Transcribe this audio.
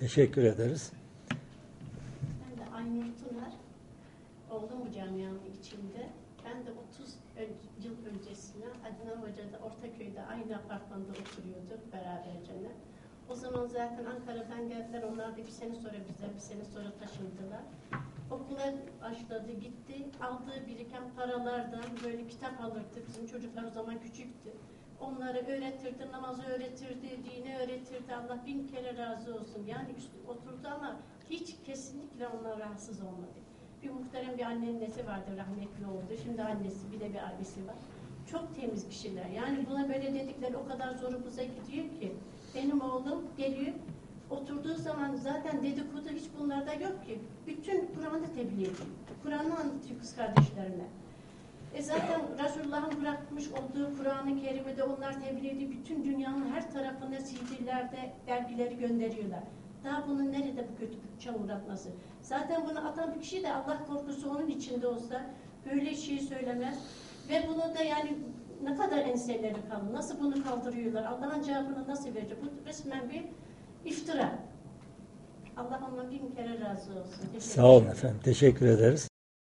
Teşekkür ederiz. Ben de Aynur Tunar. Oğlum bu camianın içinde. Ben de 30 ön- yıl öncesine Adnan Hoca'da Ortaköy'de aynı apartmanda oturuyorduk beraberce. O zaman zaten Ankara'dan geldiler. Onlar da bir sene sonra bizden bir sene sonra taşındılar. Okula başladı, gitti. Aldığı biriken paralardan böyle kitap alırdı. Bizim çocuklar o zaman küçüktü. Onları öğretirdi, namazı öğretirdi, dini öğretirdi. Allah bin kere razı olsun. Yani üstü oturdu ama hiç kesinlikle ondan rahatsız olmadı. Bir muhterem bir annenin nesi vardı, rahmetli oldu. Şimdi annesi, bir de bir abisi var. Çok temiz kişiler. Yani buna böyle dedikleri o kadar zorumuza gidiyor ki. Benim oğlum geliyor, oturduğu zaman zaten dedikodu hiç bunlarda yok ki. Bütün Kur'an'ı tebliğ ediyor. Kur'an'ı anlatıyor kız kardeşlerine. E zaten Resulullah'ın bırakmış olduğu Kur'an-ı Kerim'i de onlar tebliğ. Bütün dünyanın her tarafına CD'lerde dergileri gönderiyorlar. Daha bunun nerede bu kötü çamur atması? Zaten bunu atan bir kişi de Allah korkusu onun içinde olsa böyle şey söylemez. Ve bunu da yani ne kadar enseleri kalın, nasıl bunu kaldırıyorlar, Allah'ın cevabını nasıl verecek? Bu resmen bir iftira. Allah ondan bin kere razı olsun. Teşekkür Sağ olun efendim. Teşekkür ederiz.